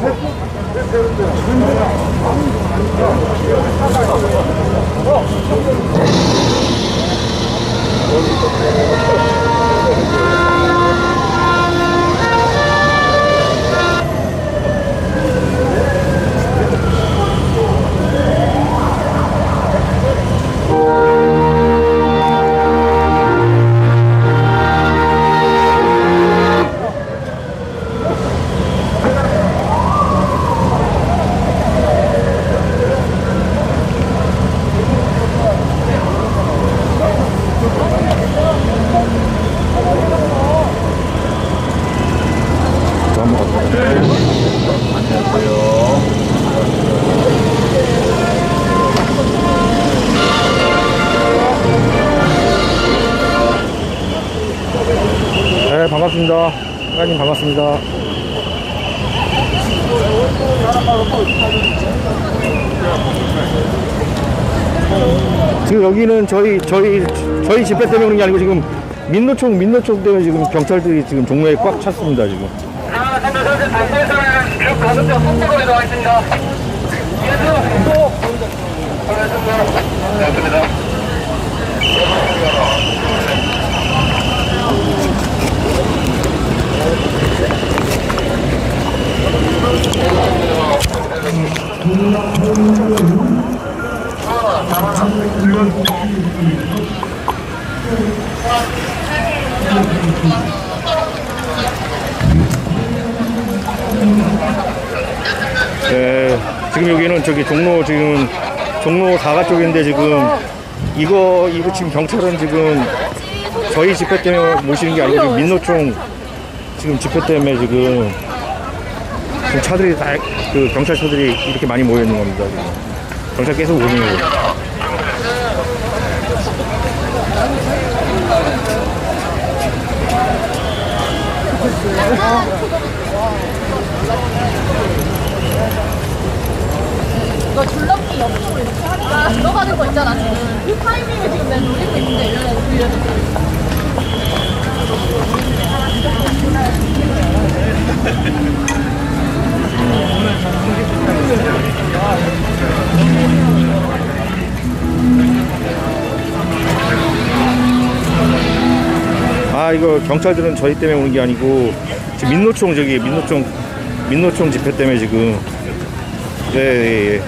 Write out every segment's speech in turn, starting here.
네, 반갑습니다. 사장님 반갑습니다. 지금 여기는 저희 저희 저희 집회 때문에 그런 게 아니고 지금 민노총 민노총 때문에 지금 경찰들이 지금 종로에 꽉 찼습니다 지금. 아, 선배 선수 단체에서는 쭉 가급적 속도로 나와 있습니다. 계속 또 고맙습니다. 네, 맞습니다. 네, 지금 여기는 저기 종로 지금 종로 사가 쪽인데 지금 이거 이거 지금 경찰은 지금 저희 집회 때문에 모시는 게 아니고 민노총 지금 집회 때문에 지금 지금 차들이 다 그 경찰차들이 이렇게 많이 모여 있는 겁니다. 지금. 경찰 계속 오는 거예요. 줄넘기 옆으로 이렇게 하니까 들어가는 거 있잖아 지금 그 타이밍을 지금 내가 노리고 있는데 이러려고 돌려서 아 이거 경찰들은 저희 때문에 오는 게 아니고 지금 민노총 저기 민노총 민노총 집회 때문에 지금 네, 예, 예.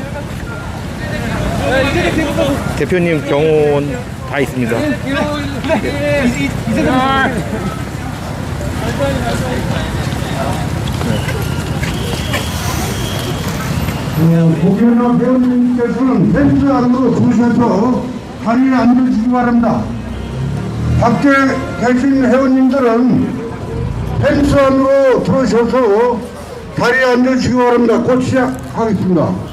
대표님 경호원 다 있습니다. 고개나 회원님께서는 펜스 안으로 들어오셔서 자리에 앉으시기 바랍니다. 밖에 계신 회원님들은 펜스 안으로 들어오셔서 자리에 앉으시기 바랍니다. 곧 시작하겠습니다.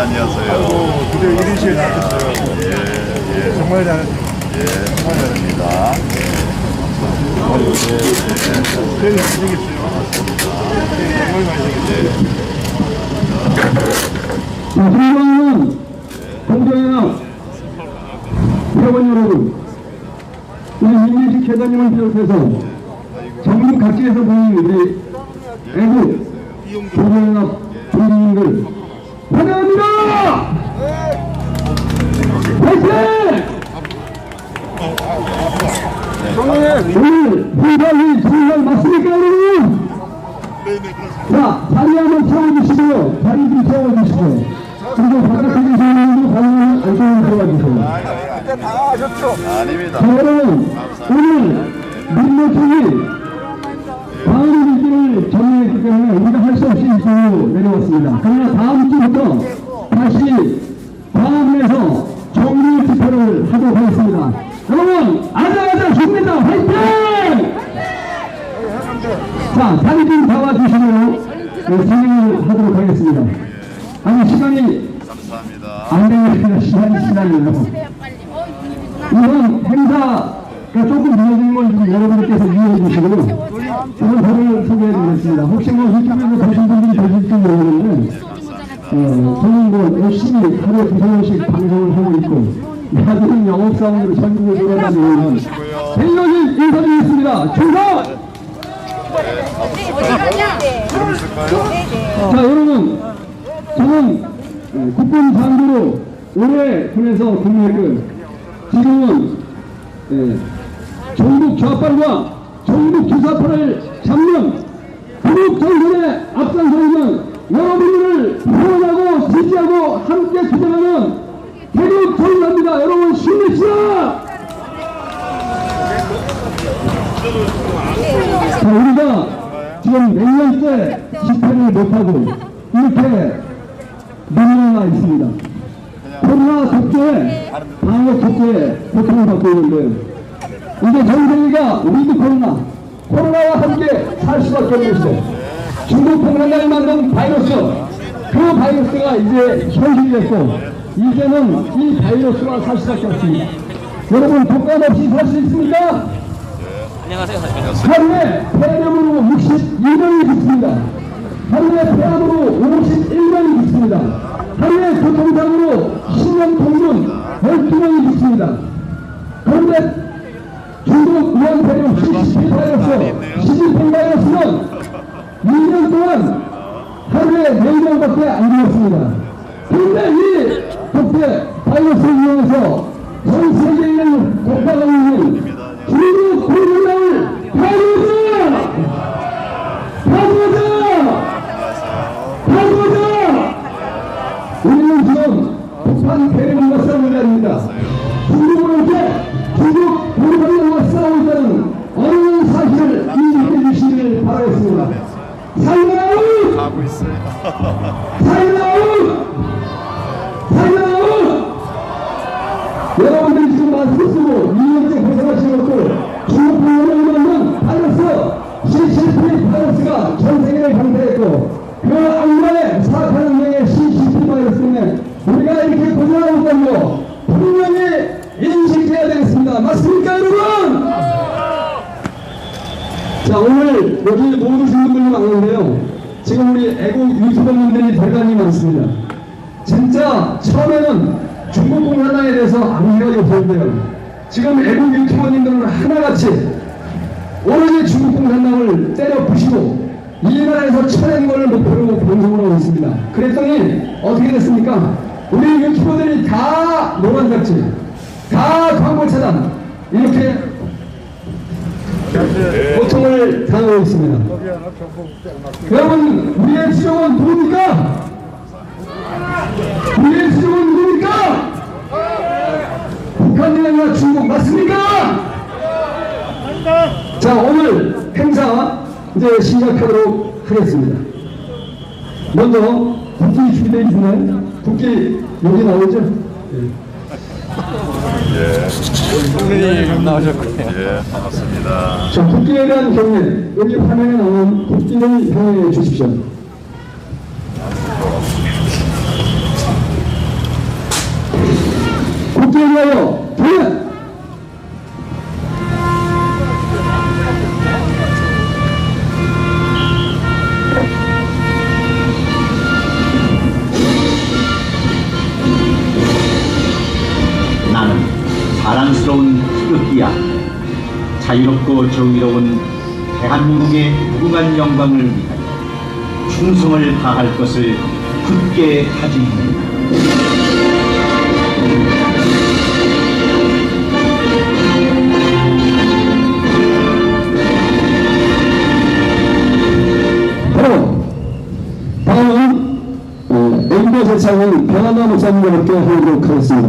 안녕하세요. 드디어 1인실 나왔어요. 예, 예, 정말 잘 예, 감사합니다. 팬이 아시겠어요. 정말 많이 생겼어요. 자, 존경하는 공정이나 회원 여러분, 우리 민민식 회장님을 비롯해서 전국 각지에서 모인 우리 애국 공정연합 동지님들 환영합니다! 오늘 회장이 정말 맞습니까, 여러분? 자, 자리 한번 세워주시고요. 자리 좀 세워주시고. 그리고 바깥에 계신 분들도 가능한 안쪽으로 들어가 주세요. 아닙니다. 자, 여러분, 오늘 민노총이 마을의 일기를 정리했기 때문에 우리가 할 수 없이 이 주로 내려왔습니다. 그러나 다음 주부터 다시 광화문에서 정리 집회를 하도록 하겠습니다. 여러분, 아자아자 힘내다! 화이팅! 자, 자리 좀 잡아주시고 네, 진행을 하도록 하겠습니다. 아니, 시간이. 안 되니까 시간이 지나네요. 이번 행사가 조금 늦어진 걸좀 여러분께서 이해해 주시고 저는 저를 소개해 드리겠습니다. 혹시 뭐 유튜브에서 보신 분들이 계실지 모르겠는데 어, 저는 뭐 열심히 하루에 두세 번씩 방송을 하고 있고 야간 영업사원으로 전국을 돌아다니는 백년을 인사드리겠습니다. 충성! 자 여러분 저는 어, 국군 장교로 오래 군에서 근무했고요 지금은 예, 전국 좌빨과 전국 주사파를 잡는 국정선에 앞장서 있는 여러분들을 후원하고 지지하고 함께 투쟁하는 대륙 정의입니다 여러분 힘내시다 자, 우리가 지금 몇 년째 집회를 못하고 이렇게 민영화 있습니다. 코로나 독재, 방역 독재 고통을 받고 있는데 이제 전쟁이가 위드 코로나, 코로나와 함께 살 수밖에 시대. 중국 공산당이 만든 바이러스, 그 바이러스가 이제 현실이 됐고 이제는 이 바이러스와 살 수밖에 없습니다. 여러분 독감 없이 살 수 있습니까? 하루에 폐렴으로 61명이 죽습니다. 하루에 폐암으로 51명이 죽습니다. 하루에 교통사고로 신경통증 12명이 죽습니다. 그런데 중국 우한 폐렴 시진핑 바이러스, 시진핑 바이러스는 2년 동안 하루에 4명밖에 안 죽었습니다. 그런데 이 독재 바이러스를 이용해서 전 세계에 국가가 있는 중국! 파괴하자! 파괴하자! 우리는 지금 북한 대륙과 게 아닙니다. 대해서 생각이 없었는데요. 지금 애국 유튜버님들은 하나같이 오로지 중국 공산당을 때려 부시고 이 나라에서 쳐낸 걸 목표로 방송을 하고 있습니다. 그랬더니 어떻게 됐습니까? 우리 유튜버들이 다 노란 잡지, 다 광고 차단 이렇게 고통을 당하고 있습니다. 여러분 우리의 지정은 누굽니까? 우리의 지정은 누굽니까? 북한이 아니라 중국 맞습니까? 자 오늘 행사 이제 시작하도록 하겠습니다. 먼저 국기 준비되어 있나요? 국기 여기 나오죠? 예. 예, 반갑습니다. 자 국기에 대한 경례 여기 화면에 나온 국기를 향해 주십시오. 국기에 대하여 경례! 나는 사랑스러운 태극기야. 자유롭고 정의로운 대한민국의 무궁한 영광을 위하여 충성을 다할 것을 굳게 다짐합니다. 변화나 목사님과 함께 하도록 하겠습니다.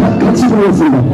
가- 같이 부르겠습니다.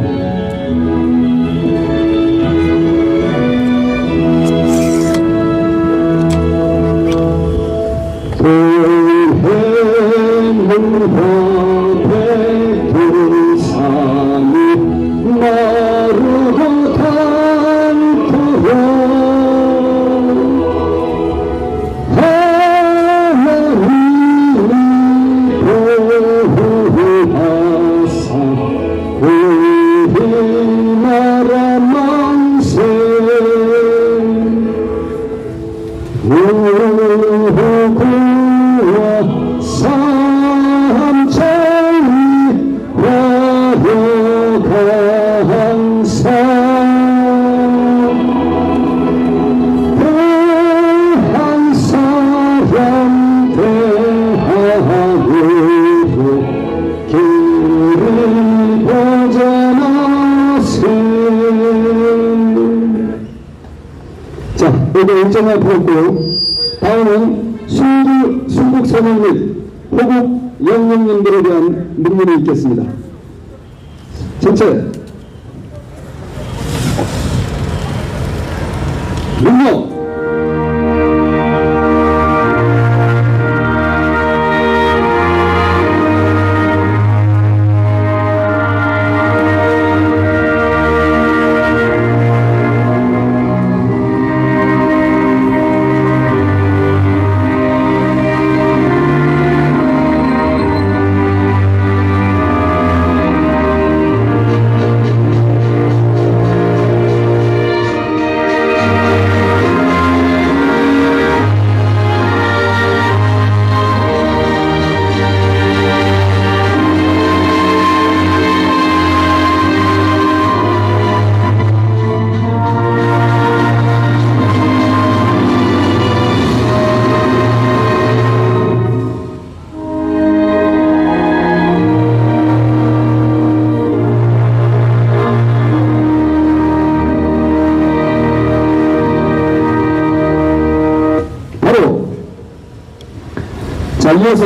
일정을 풀었고요. 다음은 순두, 순국 선언 및 호국 영령님들에 대한 문문이 있겠습니다. 자 이어서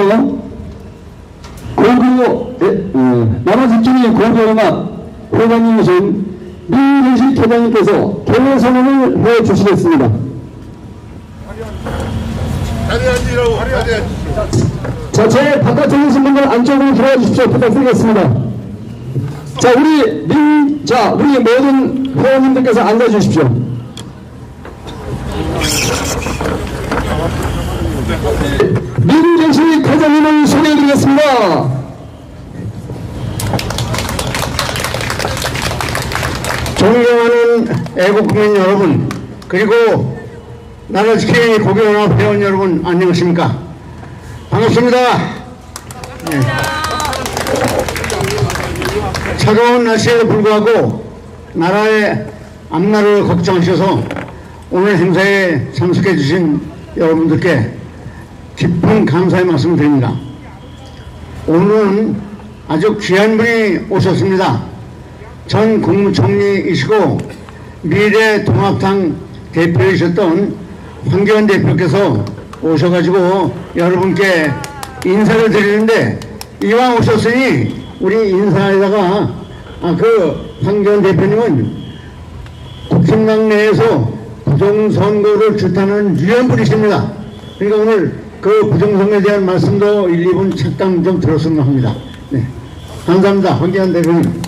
고교 에, 어, 나라 집중의 고교영합 회장님이신 민근식 회장님께서 개회 선언을 해 주시겠습니다. 자리 앉으라고 자리 앉으 자, 제 바깥쪽에 계신 분들 안쪽으로 들어와 주십시오. 부탁드리겠습니다. 자, 우리 민, 자, 우리 모든 회원님들께서 앉아 주십시오. 민정식 회장님을 소개해 드리겠습니다. 존경하는 애국민 여러분 그리고 나라 지키는 고교연합 회원 여러분 안녕하십니까? 반갑습니다. 네. 차가운 날씨에도 불구하고 나라의 앞날을 걱정하셔서 오늘 행사에 참석해 주신 여러분들께 깊은 감사의 말씀을 드립니다. 오늘은 아주 귀한 분이 오셨습니다 전 국무총리이시고 미래통합당 대표이셨던 황교안 대표께서 오셔가지고 여러분께 인사를 드리는데 이왕 오셨으니 우리 인사에다가 아, 그 황교안 대표님은 국힘당 내에서 부정선거를 주탄하는 유연 분이십니다. 그러니까 오늘 그 부정선거에 대한 말씀도 1, 2분 책당 좀 들었으면 합니다. 네. 감사합니다. 황교안 대표님.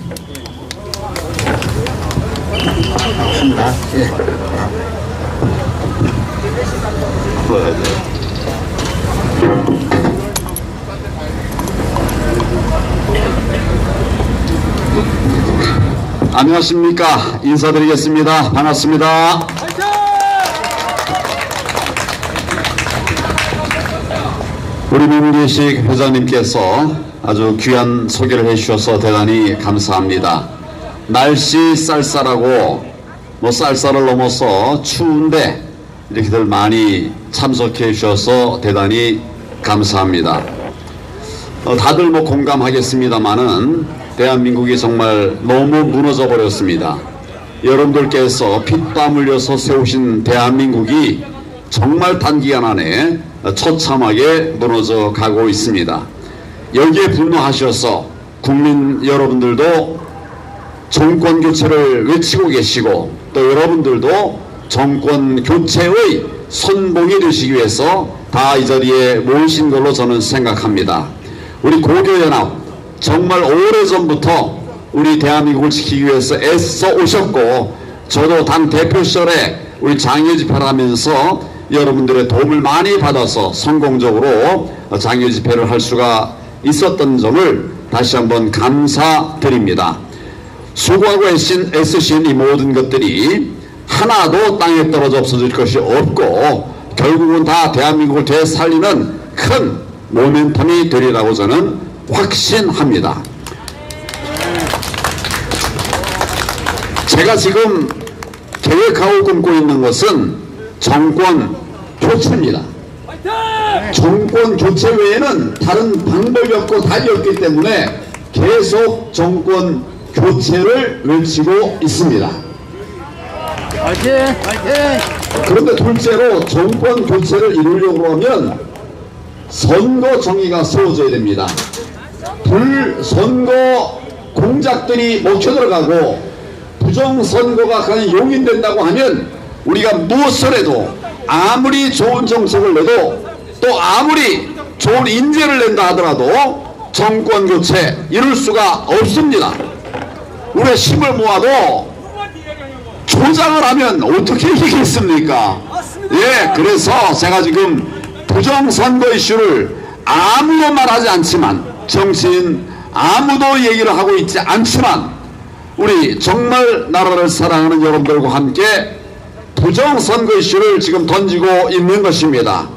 안녕하십니까. 인사드리겠습니다. 반갑습니다. 우리 민기식 회장님께서 아주 귀한 소개를 해주셔서 대단히 감사합니다. 날씨 쌀쌀하고 뭐 쌀쌀을 넘어서 추운데 이렇게들 많이 참석해 주셔서 대단히 감사합니다 어, 다들 뭐 공감하겠습니다만은 대한민국이 정말 너무 무너져 버렸습니다. 여러분들께서 피땀 흘려서 세우신 대한민국이 정말 단기간 안에 처참하게 무너져 가고 있습니다. 여기에 분노하셔서 국민 여러분들도 정권 교체를 외치고 계시고 또 여러분들도 정권 교체의 선봉이 되시기 위해서 다 이 자리에 모이신 걸로 저는 생각합니다. 우리 고교연합 정말 오래전부터 우리 대한민국을 지키기 위해서 애써 오셨고 저도 당 대표 시절에 우리 장애 집회를 하면서 여러분들의 도움을 많이 받아서 성공적으로 장애 집회를 할 수가 있었던 점을 다시 한번 감사드립니다. 수고하고 애신, 애쓰신 이 모든 것들이 하나도 땅에 떨어져 없어질 것이 없고 결국은 다 대한민국을 되살리는 큰 모멘텀이 되리라고 저는 확신합니다. 제가 지금 계획하고 꿈고 있는 것은 정권 교체입니다. 정권 교체 외에는 다른 방법이 없고 답이 없기 때문에 계속 정권 교체를 외치고 있습니다. 그런데 둘째로 정권 교체를 이루려고 하면 선거 정의가 세워져야 됩니다. 불 선거 공작들이 먹혀 들어가고 부정선거가 그냥 용인된다고 하면 우리가 무엇을 해도 아무리 좋은 정책을 내도 또 아무리 좋은 인재를 낸다 하더라도 정권 교체 이룰 수가 없습니다. 우리가 힘을 모아도 조장을 하면 어떻게 이기겠습니까? 예, 그래서 제가 지금 부정선거 이슈를 아무도 말하지 않지만 정치인 아무도 얘기를 하고 있지 않지만 우리 정말 나라를 사랑하는 여러분들과 함께 부정선거 이슈를 지금 던지고 있는 것입니다.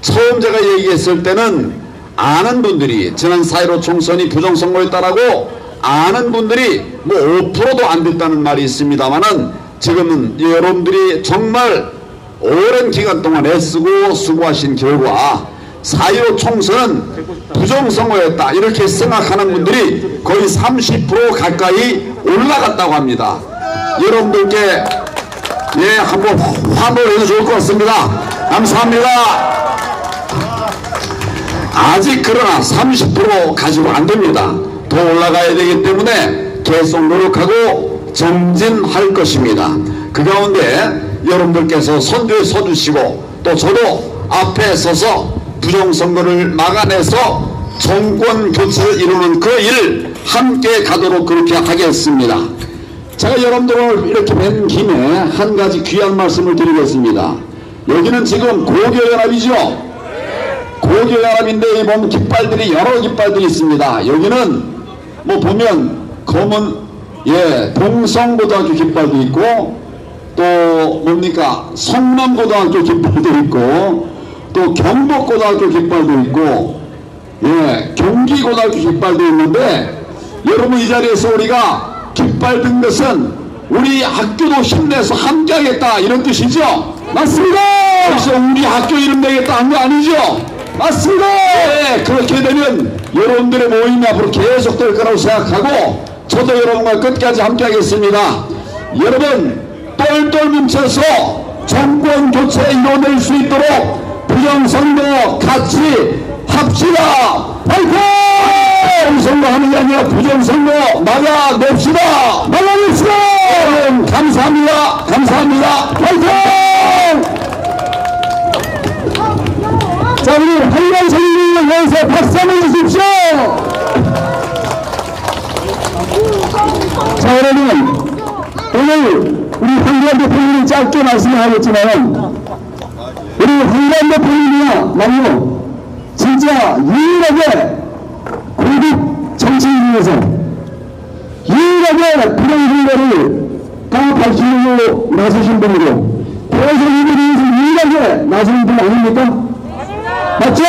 처음 제가 얘기했을 때는 아는 분들이 지난 4.15 총선이 부정선거였다라고 아는 분들이 뭐 5%도 안 됐다는 말이 있습니다만은 지금은 여러분들이 정말 오랜 기간 동안 애쓰고 수고하신 결과 4.15 총선은 부정선거였다 이렇게 생각하는 분들이 거의 30% 가까이 올라갔다고 합니다. 여러분들께 예 한번 환호해도 좋을 것 같습니다. 감사합니다. 아직 그러나 30% 가지고 안 됩니다. 더 올라가야 되기 때문에 계속 노력하고 정진할 것입니다. 그 가운데 여러분들께서 선두에 서주시고 또 저도 앞에 서서 부정선거를 막아내서 정권 교체를 이루는 그 일 함께 가도록 그렇게 하겠습니다. 제가 여러분들을 이렇게 뵌 김에 한 가지 귀한 말씀을 드리겠습니다. 여기는 지금 고교연합이죠? 고교연합인데 이 보면 깃발들이 여러 깃발들이 있습니다. 여기는 뭐 보면 검은 예 동성고등학교 깃발도 있고 또 뭡니까? 성남고등학교 깃발도 있고 또 경복고등학교 깃발도 있고 예 경기고등학교 깃발도 있는데 여러분 이 자리에서 우리가 깃발 든 것은 우리 학교도 힘내서 함께하겠다 이런 뜻이죠? 맞습니다! 그래서 우리 학교 이름 내겠다 한 거 아니죠? 맞습니다! 예 그렇게 되면 여러분들의 모임이 앞으로 계속 될 거라고 생각하고 저도 여러분과 끝까지 함께 하겠습니다. 여러분 똘똘 뭉쳐서 정권 교체 이뤄낼 수 있도록 부정선거 같이 합시다. 파이팅! 부정선거 하는 게 아니라 부정선거 막아냅시다. 막아냅시다! 감사합니다. 감사합니다. 파이팅 자 우리 한강 선생님을 위해서 박수 한번 주십시오 자 여러분 오늘 우리 황교안 대표님이 짧게 말씀을 하겠지만 우리 황교안 대표님이야 말로 진짜 유일하게 고급 정치인에서 유일하게 불행선거를 다 밝히려고 나서신 분이고 대선 이들이 유일하게 나서는 분 아닙니까? 맞죠?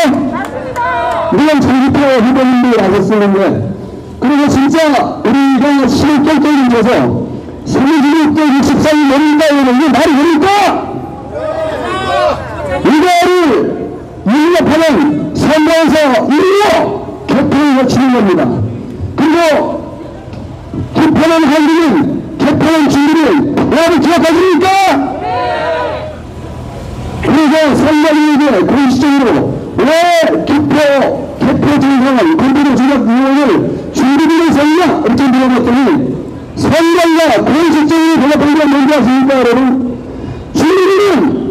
물론 장기표 후보님들이 나섰었는데 그리고 진짜 우리가 실격적인 데서 3.16대 64일 내린다 이러는 게 말이 됩니까? 이거를 인력하는 선거에서 일로 개표를 거치는 겁니다. 그리고 개표는 한국은 개표는 준비는 여러분 기억하십니까? 그리고 선거인에게 공식적으로 왜 개표, 개표 증상을 컴퓨터 조작 의원을 준비비를 세우냐? 이렇게 물어봤더니 선거가 공식적으로 대답하기가 뭔지 아십니까, 여러분? 준비비는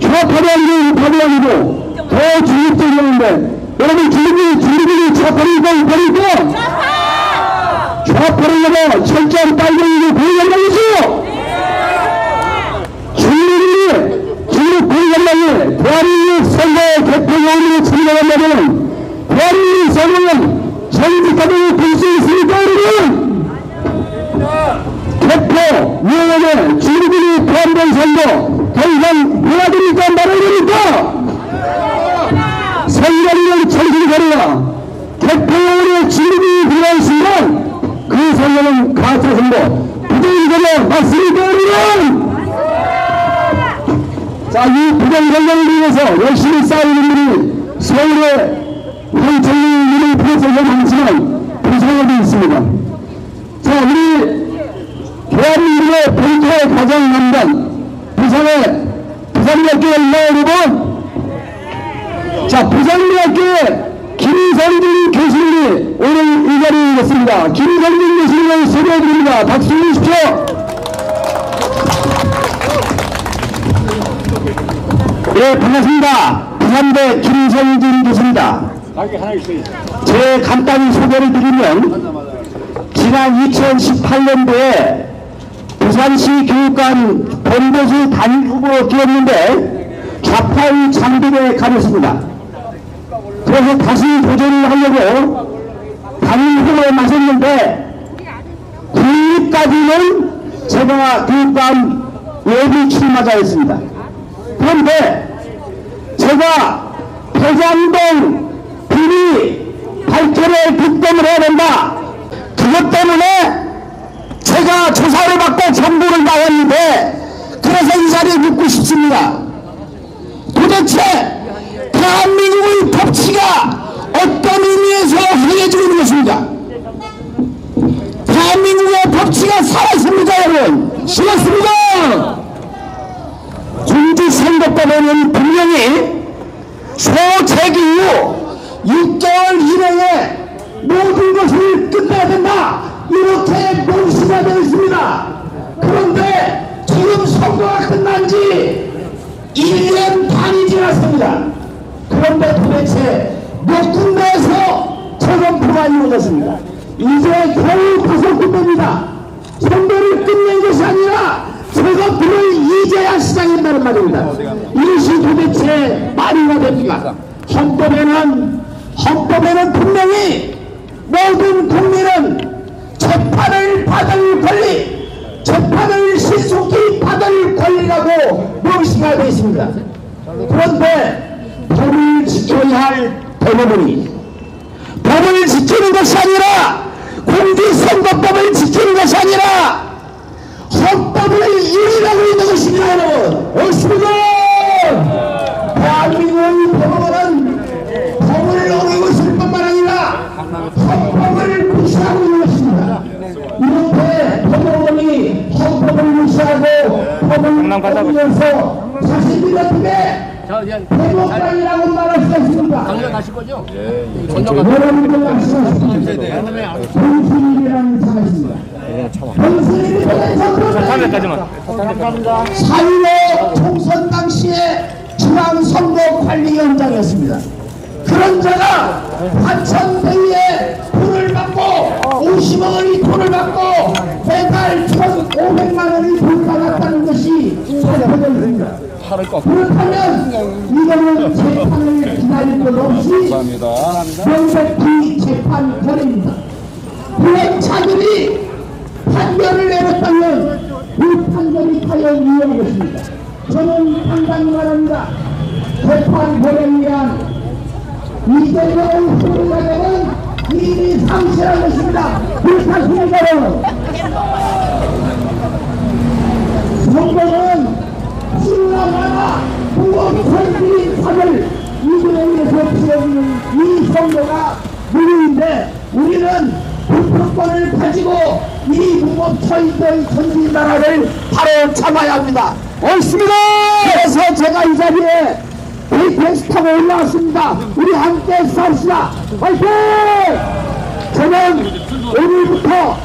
좌파도 아니고 우파도 아니고 더 중립적이었는데 여러분 준비비, 고 우파를 고 좌파를 넘어 철저한 빨갱이를 보여달라고 주민이 주민 보여달라고 대한민국 선거 개표용으로 참가한다면 대한민국 선거는 정직하게 볼수 있습니까 여러분 개표 위원회 주민들이 포함된 선거 더 이상 해야 됩니까 말아야 됩니까 선거를 정신 가려라 개표용으로 주민이 들어간 순간 그 선거는 가짜 선거 부정선거 맞습니까 여러분 자, 이 부정선거를 위해서 열심히 싸우는 분이 서울의 황청리 이름을 피해서가 많지만 부산에도 있습니다. 자, 우리 대한민국의 본토의 가장 남단 부산의 부산대학교 있나 여러분? 자, 부산대학교의 김성진 교수님이 오늘 이 자리에 있습니다. 김성진 교수님을 소개해드립니다. 박수 주십시오. 예, 반갑습니다. 부산대 김성진 교수입니다. 제 간단히 소개를 드리면 지난 2018년도에 부산시 교육관 후보 되었는데 좌파의 장벽에 가렸습니다. 그래서 다시 도전을 하려고 단일 후보에 나섰는데 9위까지는 제가 교육관 예비 출마자였습니다. 그런데 제가 대장동 비리 발표를 득점을 해야 된다. 그것 때문에 제가 조사를 받고 정보를 나왔는데 그래서 이 자리에 묻고 싶습니다. 도대체 대한민국의 법치가 어떤 의미에서 행해지고 있는 것입니까? 대한민국의 법치가 살았습니까 여러분? 죽었습니다! 공직선거법에는 분명히 소재기 후 6개월 이내에 모든 것을 끝내야 된다 이렇게 명시가 되어 있습니다 그런데 지금 선거가 끝난 지 1년 반이 지났습니다 그런데 도대체 몇 군데에서 재검표가 이루어졌습니다 이제 겨우 군데입니다 선거를 끝낸 것이 아니라 재검표를 이제야 시작한다는 말입니다. 이것이 도대체 말이가 됩니까? 헌법에는 헌법에는 분명히 모든 국민은 재판을 받을 권리, 재판을 신속히 받을 권리라고 명시가 되어 있습니다. 그런데 법을 지켜야 할 대부분이 법을 지키는 것이 아니라 공직선거법을 지키는 것이 아니라 헌법을 유린하고 있는 것입니다 여러분. 옳습니다 대한민국의 법원은 법을 어기고 있을 뿐만 아니라 헌법을 무시하고 있는 것입니다. 이렇게 법원이 헌법을 무시하고 법을 어기면서 자신들 어떻게 대법관이라고 말할 수 있습니까? 가실 거죠? 여러분들 아시겠습니까? 본순이라는 차가 있습니다. 본순이 카메라까지만. 사일오 총선 당시에 중앙선거관리위원장이었습니다. 그런 자가 화천대유에 돈을 받고 50억 원의 돈을 받고 매달 1,500만 원의 돈 받았다는 것이 있습니다. 그렇다면 이거는 재판을 기다릴 것 없이 명백히 재판 결입니다. 부행차들이 판결을 내렸다면 그 판결이 과연 유효한 것입니다. 저는 당당히 말합니다. 재판 벌에 위한 이재명 후보자들은 이미 상실한 것입니다. 여러분. 선 거는 신라마나 무법선들이 판을 이분에 의해서 치러지는 이 선거가 무효인데 우리는 불법권을 가지고 이 무법처인들 선진 나라를 바로 잡아야 합니다. 옳습니다. 그래서 제가 이 자리에 KTX 타고 올라왔습니다. 우리 함께 싸웁시다. 화이팅! 저는 오늘부터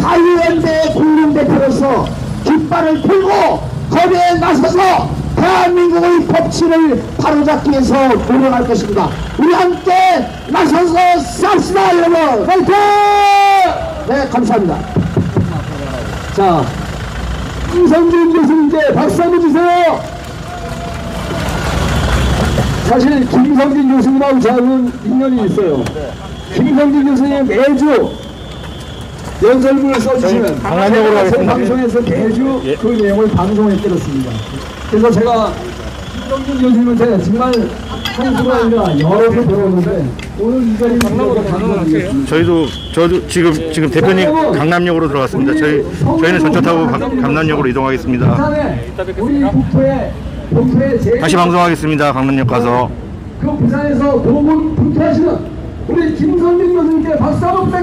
자유연대 국민대표로서 깃발을 들고 거리에 나서서 대한민국의 법치를 바로잡기 위해서 노력할 것입니다. 우리 함께 나서서 쌉시다 여러분 파이팅! 네 감사합니다. 자 김성준 교수님께 박수 한번 주세요. 사실 김성진 교수님하고 저는 인연이 있어요. 김성진 교수님 매주 연설문을 써주시면 하겠습니다. 방송에서 매주 예. 그 내용을 방송에 때렸습니다. 그래서 제가 김성진 교수님한테 정말 한 수가 아니라 여러 번 배웠는데 오늘 이 자리에 들어서 감사드리겠습니다. 저희도 저도 지금 지금 대표님 강남역으로 들어왔습니다. 저희 저희는 전차 타고 강- 강남역으로 이동하겠습니다. 우리 북토에 제일 다시 방송하겠습니다. 강남역 가서. 그 부산에서 도문 분투하시는 우리 김성민 교수님께 박수 한번 부탁드립니다.